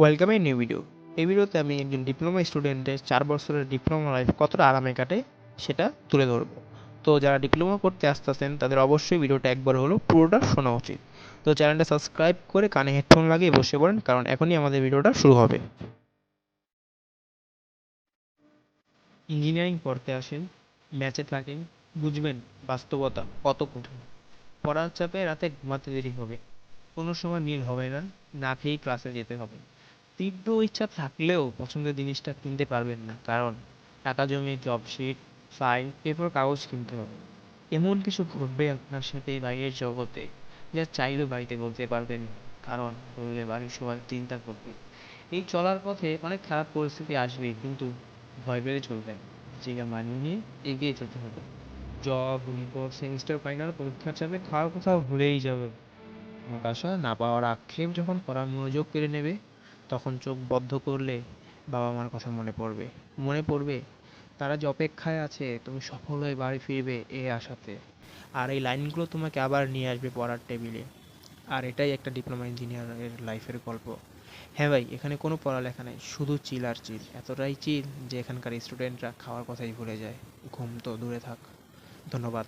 Welcome এই new video এই ভিডিওতে আমি একজন ডিপ্লোমা স্টুডেন্টের চার বছরের ডিপ্লোমা লাইফ কতটা আরামে কাটে সেটা তুলে ধরবো। তো যারা ডিপ্লোমা করতে আসতেছেন, তাদের অবশ্যই ভিডিওটা একবার হলেও পুরোটা শোনা উচিত। তো চ্যানেলটা সাবস্ক্রাইব করে কানে হেডফোন লাগিয়ে বসে পড়েন, কারণ এখনই আমাদের ভিডিওটা শুরু হবে। ইঞ্জিনিয়ারিং পড়তে আসেন ম্যাচে থাকেন, বুঝবেন বাস্তবতা কত কঠিন। পড়ার চাপে রাতে ঘুমাতে দেরি হবে, কোনো সময় মিল হবে না না খেয়েই ক্লাসে যেতে হবে। তীব্র ইচ্ছা থাকলেও পছন্দের জিনিসটা কিনতে পারবেন না। কারণ টাকা জমিয়ে জব শিট ফাইল এরপর কাগজ কিনতে হবে। এমন কিছু ঘটবে আপনার সাথে বাইরের জগতে যা চাইলেও বাড়িতে বলতে পারবেন না। কারণ বললে বাড়ির সবাই চিন্তা করবে। এই চলার পথে অনেক খারাপ পরিস্থিতি আসবে, কিন্তু ভয় পেলে চলবে না। জায়গা মানিয়ে নিয়ে এগিয়ে যেতে হবে। জব রিপোর্ট সেমিস্টার ফাইনাল পরীক্ষার চাপে খাওয়ার কোথাও ভুলেই যাবে। হতাশা না পাওয়ার আক্ষেপ যখন পড়ার মনোযোগ কেড়ে নেবে তখন চোখ বদ্ধ করলে বাবা মার কথা মনে পড়বে। মনে পড়বে, তারা যে অপেক্ষায় আছে, তুমি সফল হয়ে বাড়ি ফিরবে এই আশাতে। আর এই লাইনগুলো তোমাকে আবার নিয়ে আসবে পড়ার টেবিলে। আর এটাই একটা ডিপ্লোমা ইঞ্জিনিয়ারের লাইফের গল্প। হ্যাঁ ভাই, এখানে কোনো পড়ালেখা নেই, শুধু চিল আর চিল। এতটাই চিল যে এখানকার স্টুডেন্টরা খাওয়ার কথাই ভুলে যায়। ঘুম তো দূরে থাক। ধন্যবাদ।